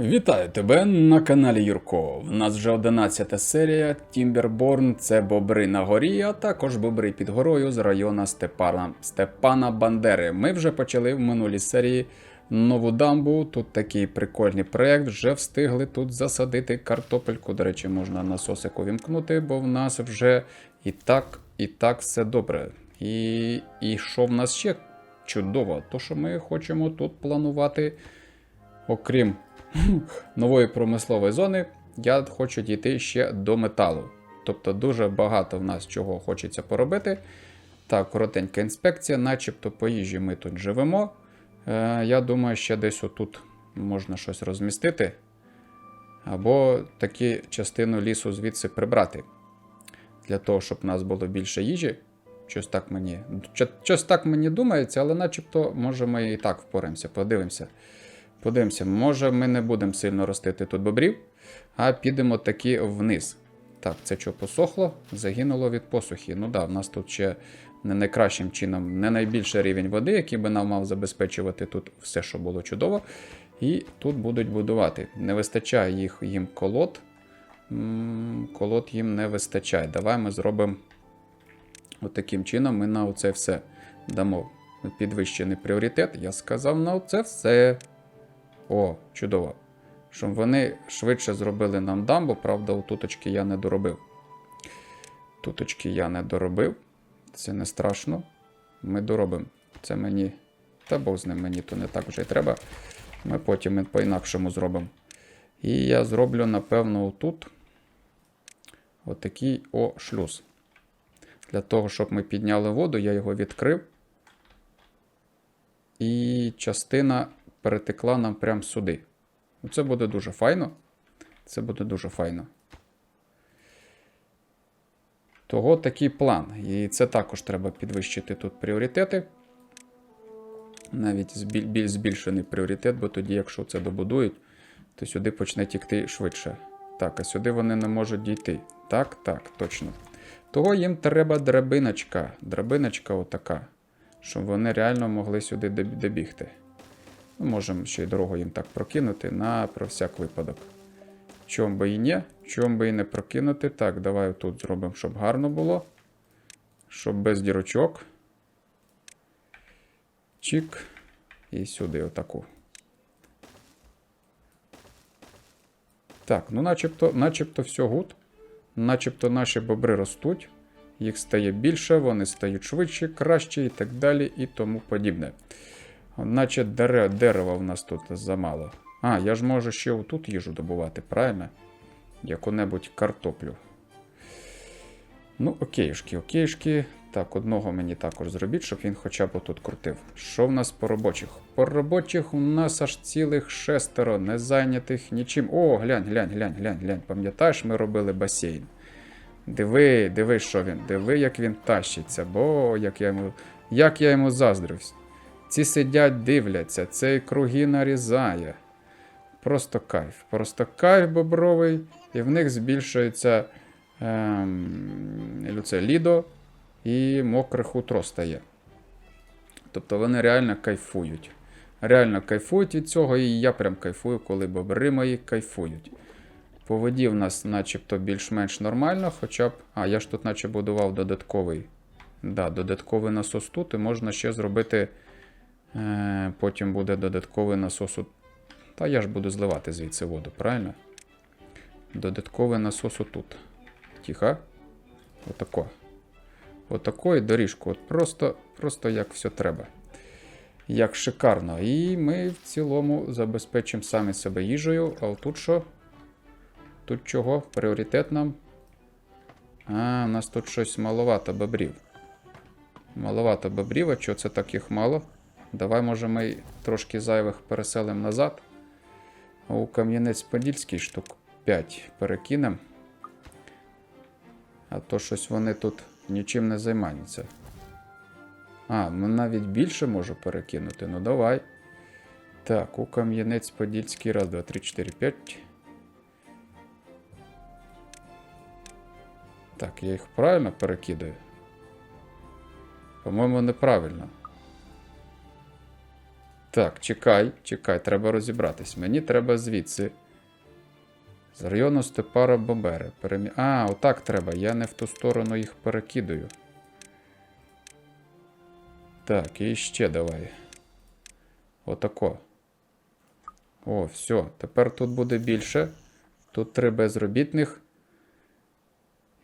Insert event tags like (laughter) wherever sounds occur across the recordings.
Вітаю тебе на каналі Юрко. В нас вже 11 серія Тімберборн це бобри на горі, а також бобри під горою з району Степана, Степана Бандери. Ми вже почали в минулій серії нову дамбу. Тут такий прикольний проєкт. Вже встигли тут засадити картопельку. До речі, можна насосик увімкнути, бо в нас вже і так, і так все добре. І, і що в нас ще чудово? То, що ми хочемо тут планувати, окрім (laughs) нової промислової зони, я хочу дійти ще до металу. Тобто дуже багато в нас чого хочеться поробити. Так, коротенька інспекція, начебто по їжі ми тут живемо. Е, я думаю, ще десь отут можна щось розмістити. Або такі частину лісу звідси прибрати. Для того, щоб в нас було більше їжі. Щось так мені, щось так мені думається, але начебто, може, ми і так впораємося, подивимося. Подивимося, може ми не будемо сильно ростити тут бобрів, а підемо таки вниз. Так, це що посохло? Загинуло від посухи. Ну да, в нас тут ще не найкращим чином, не найбільший рівень води, який би нам мав забезпечувати тут все, що було чудово. І тут будуть будувати. Не вистачає їх, їм колод. Колод їм не вистачає. Давай ми зробимо отаким чином. Ми на це все дамо підвищений пріоритет. Я сказав на це все. О, чудово. Щоб вони швидше зробили нам дамбу, правда, у туточки я не доробив. Туточки я не доробив. Це не страшно. Ми доробимо. Це мені. Та Бог з ним мені то не так вже й треба. Ми потім по-інакшому зробимо. І я зроблю, напевно, отут отакий о шлюз. Для того, щоб ми підняли воду, я його відкрив. І частина перетекла нам прямо сюди. Ну, Це буде дуже файно. Це буде дуже файно. Того такий план. І це також треба підвищити тут пріоритети. Навіть збіль- збільшений пріоритет, бо тоді, якщо це добудують, то сюди почне тікти швидше. Так, а сюди вони не можуть дійти. Так, так, точно. Того їм треба драбиночка. Драбиночка отака, щоб вони реально могли сюди добігти. Можемо ще й дорогу їм так прокинути на про всяк випадок. Чом би і ні, чом би і не прокинути. Так, давай тут зробимо, щоб гарно було. Щоб без дірочок. Чик. І сюди отаку. Так, ну начебто, начебто все гуд. Начебто наші бобри ростуть. Їх стає більше, вони стають швидше, краще і так далі, і тому подібне. Наче дере, дерева в нас тут замало. А, я ж можу ще отут їжу добувати, правильно? Яку-небудь картоплю. Ну, окейшки, окейшки. Так, одного мені також зробіть, щоб він хоча б отут крутив. Що в нас по робочих? По робочих у нас аж цілих шестеро, не зайнятих нічим. О, глянь, глянь, глянь, глянь, глянь. Пам'ятаєш, ми робили басейн. Диви, диви, що він, диви, як він тащиться, бо як я йому, як я йому заздрюсь. Ці сидять, дивляться, цей круги нарізає. Просто кайф. Просто кайф бобровий, і в них збільшується ем, це лідо і мокре хутро стає. Тобто вони реально кайфують. Реально кайфують від цього, і я прям кайфую, коли бобри мої кайфують. По воді в нас начебто більш-менш нормально, хоча б. А, я ж тут наче будував додатковий. Да, додатковий насос тут, і можна ще зробити. Е, потім буде додатковий насос. Та я ж буду зливати звідси воду, правильно? Додатковий насос тут. Тихо. Отако. Отако і доріжку. От просто, просто як все треба. Як шикарно. І ми в цілому забезпечимо самі себе їжею. А тут що? Тут чого? Пріоритет нам. А, у нас тут щось маловато бобрів. Маловато бобрів, а чого це так їх мало? Давай, може, ми трошки зайвих переселимо назад. У Кам'янець-Подільський штук 5 перекинемо. А то щось вони тут нічим не займаються. А, ну навіть більше можу перекинути. Ну давай. Так, у Кам'янець-Подільський. Раз, два, три, чотири, п'ять. Так, я їх правильно перекидаю? По-моєму, неправильно. Так, чекай, чекай, треба розібратись. Мені треба звідси. З району Степара Бобери. Перемі... А, отак треба. Я не в ту сторону їх перекидаю. Так, і ще давай. Отако. О, все. Тепер тут буде більше. Тут три безробітних.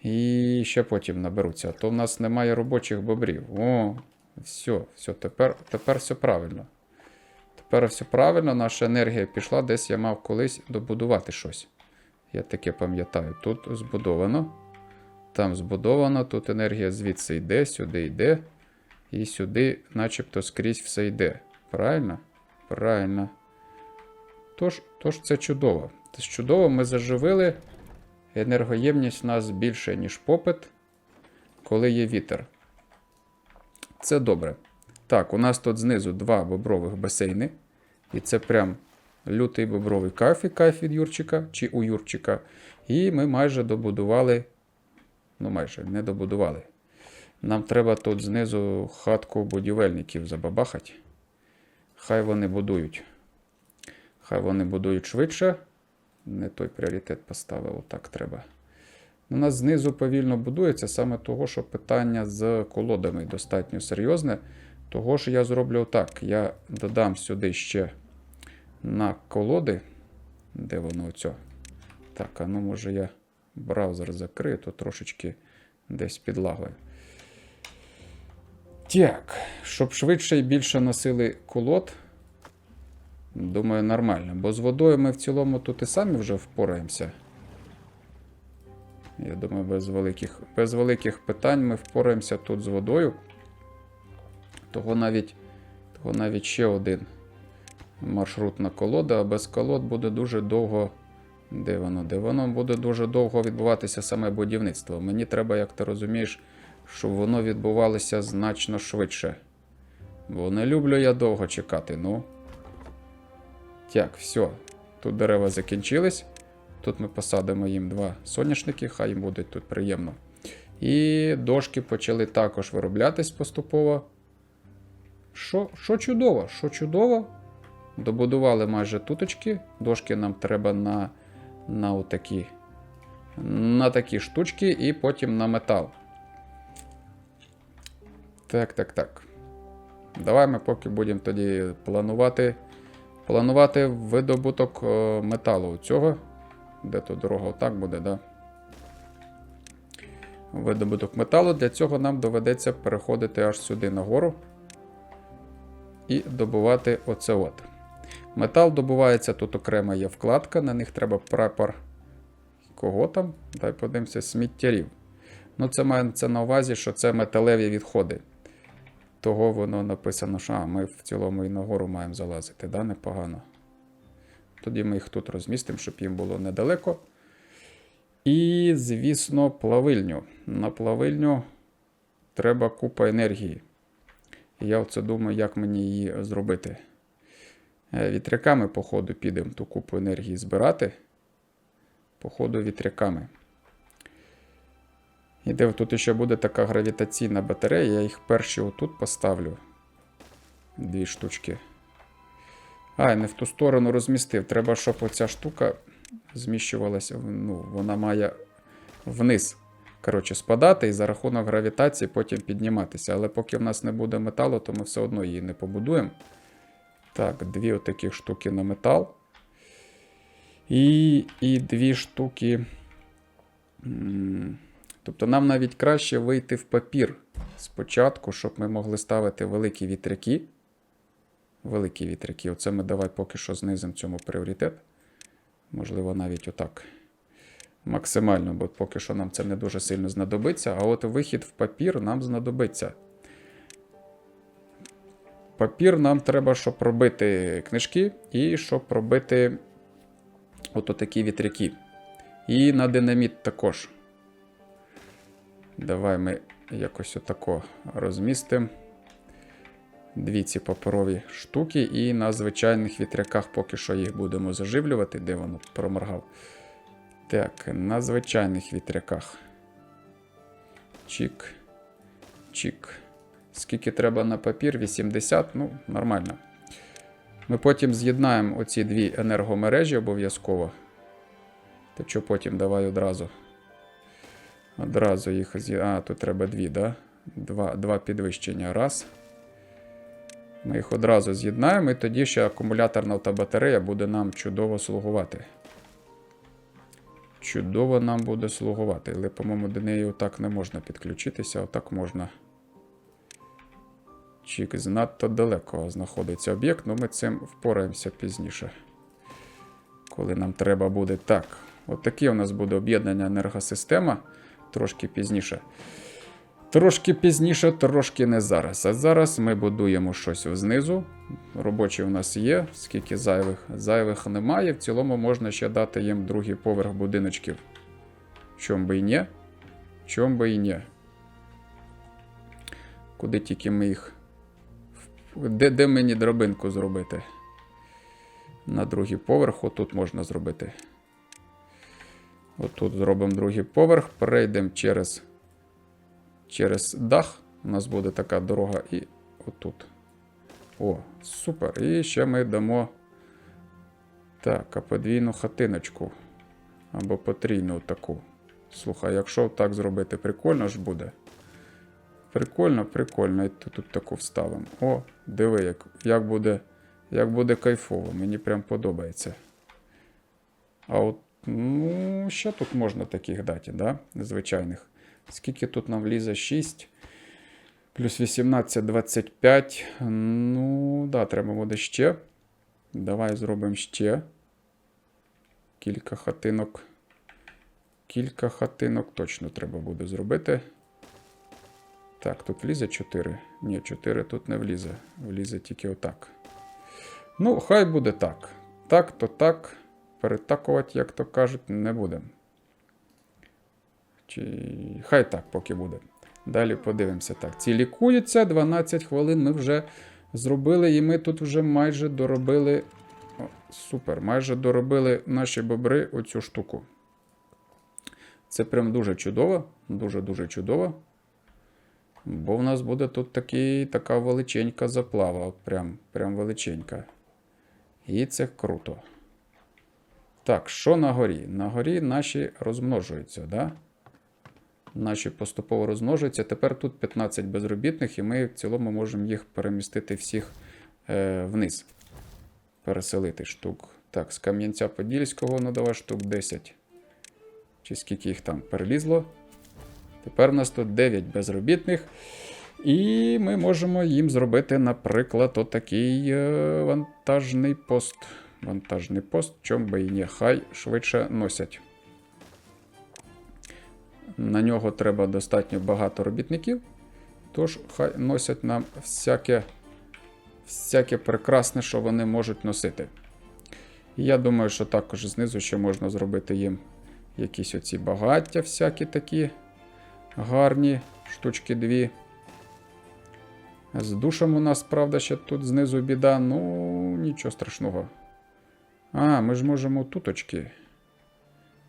І ще потім наберуться. А то в нас немає робочих бобрів. О, все, все, тепер, тепер все правильно. Тепер все правильно, наша енергія пішла, десь я мав колись добудувати щось. Я таке пам'ятаю. Тут збудовано. Там збудовано, тут енергія звідси йде, сюди йде. І сюди, начебто, скрізь все йде. Правильно? Правильно. Тож, тож це чудово. Це чудово, ми заживили. Енергоємність у нас більше, ніж попит, коли є вітер. Це добре. Так, у нас тут знизу два бобрових басейни. І це прям лютий бобровий кайф і кайф від Юрчика чи у Юрчика. І ми майже добудували. Ну, майже не добудували. Нам треба тут знизу хатку будівельників забабахати. Хай вони будують. Хай вони будують швидше. Не той пріоритет поставив, отак треба. У нас знизу повільно будується саме того, що питання з колодами достатньо серйозне. Того ж я зроблю так. Я додам сюди ще на колоди. Де воно оцьо? Так, а ну може я браузер закрию, то трошечки десь підлагою. Так, щоб швидше і більше носили колод. Думаю, нормально. Бо з водою ми в цілому тут і самі вже впораємося. Я думаю, без великих, без великих питань ми впораємося тут з водою. Того навіть, того навіть ще один маршрутна колода, а без колод буде дуже довго. Де воно? Де воно буде дуже довго відбуватися саме будівництво. Мені треба, як ти розумієш, щоб воно відбувалося значно швидше. Бо не люблю я довго чекати. Ну. Так, все. Тут дерева закінчились. Тут ми посадимо їм два соняшники, хай їм буде тут приємно. І дошки почали також вироблятись поступово. Що чудово, що чудово. Добудували майже туточки. Дошки нам треба на на отакі, на такі штучки і потім на метал. Так, так, так. Давай ми поки будемо тоді планувати. Планувати видобуток е, металу цього. Де тут дорога отак буде, да? Видобуток металу. Для цього нам доведеться переходити аж сюди нагору і добувати оце от. Метал добувається, тут окрема є вкладка, на них треба прапор. Кого там? Дай подивимося, сміттярів. Ну, це мається на увазі, що це металеві відходи. Того воно написано, що а, ми в цілому і нагору маємо залазити, да? непогано. Тоді ми їх тут розмістимо, щоб їм було недалеко. І, звісно, плавильню. На плавильню треба купа енергії. І я оце думаю, як мені її зробити. Е, Вітряками, походу, підемо ту купу енергії збирати. Походу, вітряками. І де тут ще буде така гравітаційна батарея, я їх перші отут поставлю. Дві штучки. А, не в ту сторону розмістив. Треба, щоб оця штука зміщувалася. Ну, Вона має вниз коротше, спадати і за рахунок гравітації потім підніматися. Але поки в нас не буде металу, то ми все одно її не побудуємо. Так, дві отакі штуки на метал. І, і дві штуки. Тобто нам навіть краще вийти в папір спочатку, щоб ми могли ставити великі вітряки. Великі вітряки. Оце ми давай поки що знизимо цьому пріоритет. Можливо, навіть отак. Максимально, бо поки що нам це не дуже сильно знадобиться. А от вихід в папір нам знадобиться. Папір нам треба, щоб робити книжки, і щоб робити от такі вітряки. І на динаміт також. Давай ми якось отако розмістимо. Дві ці паперові штуки, і на звичайних вітряках поки що їх будемо заживлювати, де воно проморгав. Так, на звичайних вітряках. Чік. Чік. Скільки треба на папір? 80, ну, нормально. Ми потім з'єднаємо оці дві енергомережі обов'язково. Та що потім давай одразу. Одразу їх з'є... А, тут треба дві, да? Два, два підвищення. Раз. Ми їх одразу з'єднаємо, і тоді ще акумуляторна та батарея буде нам чудово слугувати. Чудово нам буде слугувати. Але, по-моєму, до неї отак не можна підключитися, отак можна. Чік, занадто далеко знаходиться об'єкт, але ми цим впораємося пізніше. Коли нам треба буде так. Отаке у нас буде об'єднання енергосистема трошки пізніше. Трошки пізніше, трошки не зараз. А зараз ми будуємо щось знизу. Робочі у нас є, скільки зайвих. Зайвих немає. В цілому можна ще дати їм другий поверх будиночків. Чом би і ні. Чом би і ні. Куди тільки ми їх. Де, де мені дробинку зробити? На другий поверх, отут можна зробити. Отут зробимо другий поверх, перейдемо через, через дах. У нас буде така дорога і отут. О, супер. І ще ми дамо так, а подвійну хатиночку. Або потрійну таку. Слухай, якщо так зробити, прикольно ж буде. Прикольно, прикольно. І тут, тут таку вставимо. О, диви, як, як, буде, як буде кайфово. Мені прям подобається. А от, ну, ще тут можна таких дати, да? Звичайних. Скільки тут нам влізе? 6. Плюс 18, 25. Ну, да, треба буде ще. Давай зробимо ще. Кілька хатинок. Кілька хатинок точно треба буде зробити. Так, тут влізе 4. Ні, 4 тут не влізе. Влізе тільки отак. Ну, хай буде так. Так, то так. Перетакувати, як то кажуть, не будемо. Чи... Хай так поки буде. Далі подивимося. Так, ці лікуються 12 хвилин. Ми вже зробили, і ми тут вже майже доробили. О, супер, майже доробили наші бобри оцю штуку. Це прям дуже чудово. Дуже-дуже чудово. Бо в нас буде тут такий, така величенька заплава. Прям, прям величенька. І це круто. Так, що на горі? На горі наші розмножуються, да? Наші поступово розмножуються. Тепер тут 15 безробітних, і ми в цілому можемо їх перемістити всіх е, вниз. Переселити штук. Так, з Кам'янця Подільського надала штук 10. Чи скільки їх там перелізло? Тепер у нас тут 9 безробітних. І ми можемо їм зробити, наприклад, отакий е, вантажний пост. Вантажний пост, чом би і не, хай швидше носять. На нього треба достатньо багато робітників. Тож хай носять нам всяке, всяке прекрасне, що вони можуть носити. І я думаю, що також знизу ще можна зробити їм якісь оці багаття, всякі такі гарні штучки дві. З душем у нас, правда, ще тут знизу біда, ну нічого страшного. А, ми ж можемо туточки.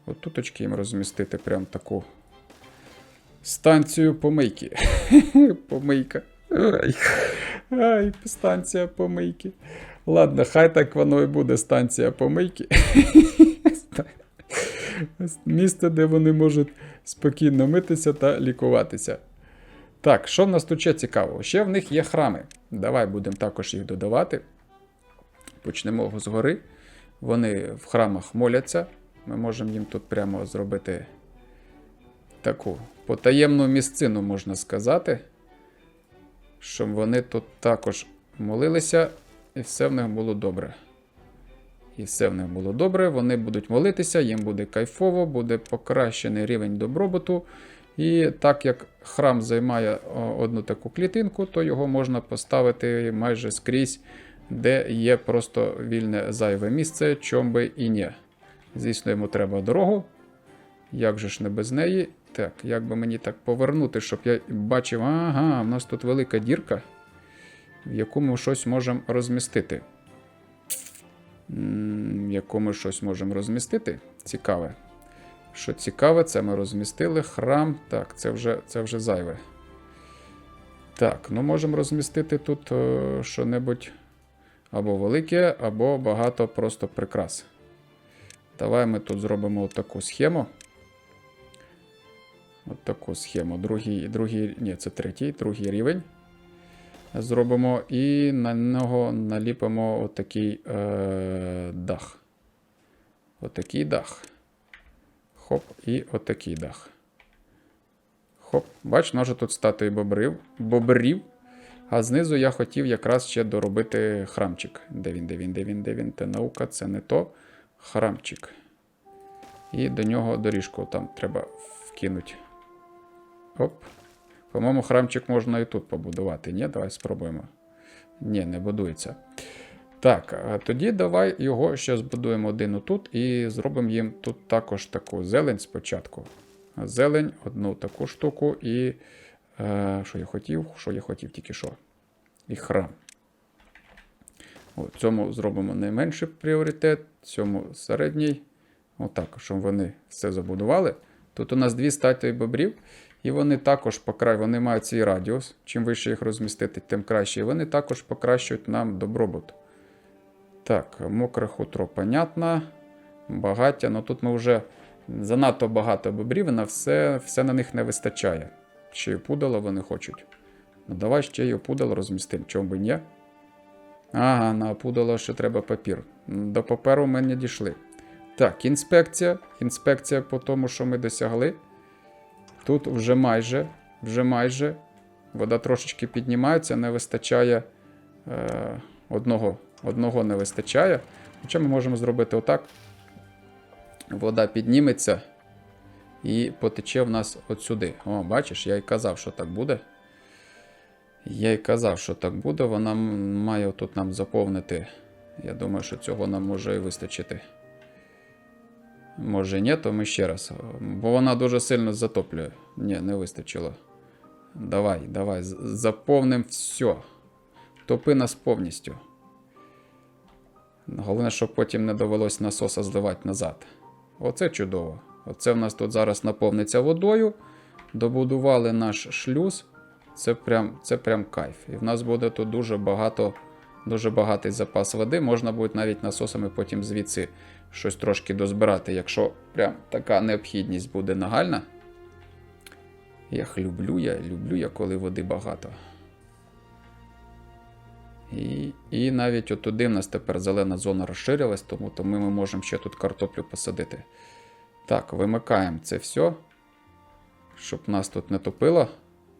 От туточки їм розмістити прям таку станцію помийки. (laughs) Помийка. Ай, ай, станція помийки. Ладно, хай так воно і буде станція помийки. (laughs) (laughs) Місце, де вони можуть спокійно митися та лікуватися. Так, що в нас тут ще цікавого? Ще в них є храми. Давай будемо також їх додавати. Почнемо згори. Вони в храмах моляться. Ми можемо їм тут прямо зробити таку потаємну місцину, можна сказати. Щоб вони тут також молилися, і все в них було добре. І все в них було добре. Вони будуть молитися, їм буде кайфово, буде покращений рівень добробуту. І так як храм займає одну таку клітинку, то його можна поставити майже скрізь, де є просто вільне зайве місце, чом би і ні. Звісно, йому треба дорогу. Як же ж не без неї? Так, як би мені так повернути, щоб я бачив, ага, в нас тут велика дірка, в яку ми щось можемо розмістити. В яку ми щось можемо розмістити. Цікаве. Що цікаве, це ми розмістили. Храм. Так, це вже це вже зайве. Так, ну можемо розмістити тут о, що-небудь. або велике, або багато просто прикрас. Давай ми тут зробимо таку схему. От таку схему. Другий, другий, ні, це третій, другий рівень. Зробимо і на нього наліпимо отакий е, дах. Отакий дах. Хоп, і отакий дах. Хоп. Бач, може тут статуї бобрів, бобрів. А знизу я хотів якраз ще доробити храмчик. Де він, де він, де він, де він? Те наука, це не то. Храмчик. І до нього доріжку там треба вкинути. Оп. По-моєму, храмчик можна і тут побудувати. Ні, давай спробуємо. Ні, не будується. Так, тоді давай його ще збудуємо один отут і зробимо їм тут також таку зелень спочатку. Зелень, одну таку штуку і. Е, що я хотів? Що я хотів тільки що? І храм. О, цьому зробимо найменший пріоритет, цьому середній. Отак, щоб вони все забудували. Тут у нас дві статуї бобрів, і вони також покрай, вони мають свій радіус. Чим вище їх розмістити, тим краще. І вони також покращують нам добробут. Так, мокре хутро, понятно. Багаття. Ну тут ми вже занадто багато бобрів, на все, все на них не вистачає. Ще й пудало вони хочуть. Ну давай ще й опудало розмістимо, чому би ні? Ага, на опудало ще треба папір. До паперу ми не дійшли. Так, інспекція. Інспекція по тому, що ми досягли. Тут вже майже, вже майже. Вода трошечки піднімається, не вистачає е, одного, одного не вистачає. Хоча ми можемо зробити отак. Вода підніметься і потече в нас от сюди. О, бачиш, я й казав, що так буде. Я й казав, що так буде. Вона має тут нам заповнити. Я думаю, що цього нам може і вистачити. Може ні, то ми ще раз. Бо вона дуже сильно затоплює. Ні, не вистачило. Давай, давай, заповним все. Топи нас повністю. Головне, щоб потім не довелось насоса зливати назад. Оце чудово. Оце в нас тут зараз наповниться водою. Добудували наш шлюз. Це прям, це прям кайф. І в нас буде тут дуже багато, дуже багатий запас води. Можна буде навіть насосами потім звідси щось трошки дозбирати, якщо прям така необхідність буде нагальна. Як люблю я, люблю я, коли води багато. І, і навіть отуди в нас тепер зелена зона розширилась, тому, тому ми можемо ще тут картоплю посадити. Так, вимикаємо це все, щоб нас тут не топило.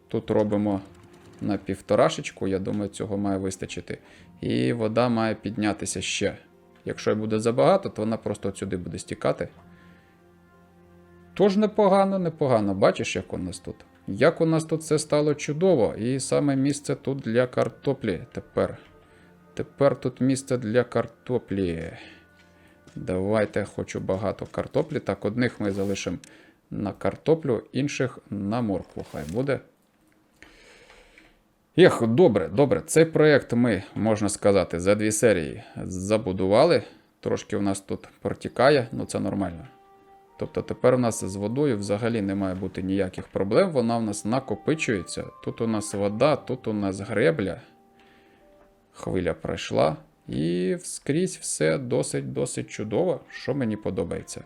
Тут робимо на півторашечку, я думаю, цього має вистачити. І вода має піднятися ще. Якщо буде забагато, то вона просто сюди буде стікати. Тож непогано, непогано. Бачиш, як у нас тут? Як у нас тут все стало чудово. І саме місце тут для картоплі тепер. Тепер тут місце для картоплі. Давайте хочу багато картоплі. Так, одних ми залишимо на картоплю, інших на моркву. Хай буде. Ех, добре, добре. Цей проєкт ми, можна сказати, за дві серії забудували. Трошки у нас тут протікає, ну це нормально. Тобто тепер у нас з водою взагалі не має бути ніяких проблем. Вона у нас накопичується. Тут у нас вода, тут у нас гребля. Хвиля пройшла. І скрізь все досить-досить чудово, що мені подобається.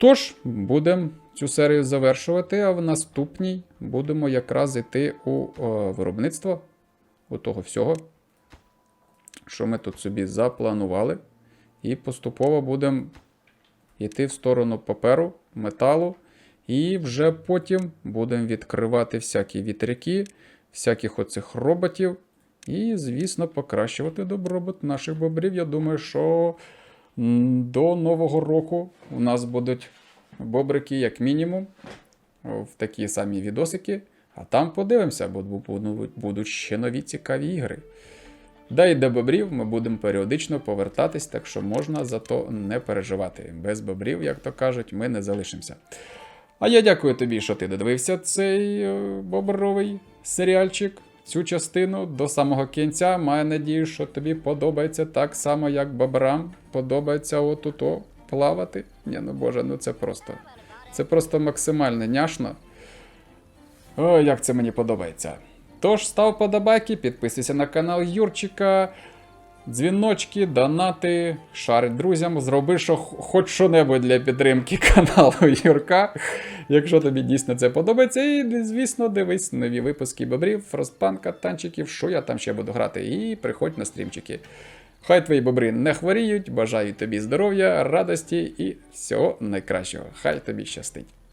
Тож, будемо цю серію завершувати, а в наступній будемо якраз йти у о, виробництво у того всього, що ми тут собі запланували. І поступово будемо йти в сторону паперу, металу. І вже потім будемо відкривати всякі вітряки, всяких оцих роботів. І, звісно, покращувати добробут наших бобрів. Я думаю, що до Нового року у нас будуть бобрики, як мінімум, в такі самі відосики. А там подивимося, бо будуть- ще нові цікаві ігри. Да і до бобрів ми будемо періодично повертатись, так що можна за то не переживати. Без бобрів, як то кажуть, ми не залишимося. А я дякую тобі, що ти додивився цей е, бобровий серіальчик, цю частину до самого кінця. Маю надію, що тобі подобається так само, як бобрам подобається отуто плавати. Ні, ну боже, ну це просто. Це просто максимально няшно. О, як це мені подобається. Тож став подобайки, підписуйся на канал Юрчика. дзвіночки, донати, шарить друзям, зроби що, хоч що-небудь для підтримки каналу Юрка. Якщо тобі дійсно це подобається, і, звісно, дивись нові випуски бобрів, фростпанка, танчиків, що я там ще буду грати, і приходь на стрімчики. Хай твої бобри не хворіють, бажаю тобі здоров'я, радості і всього найкращого. Хай тобі щастить.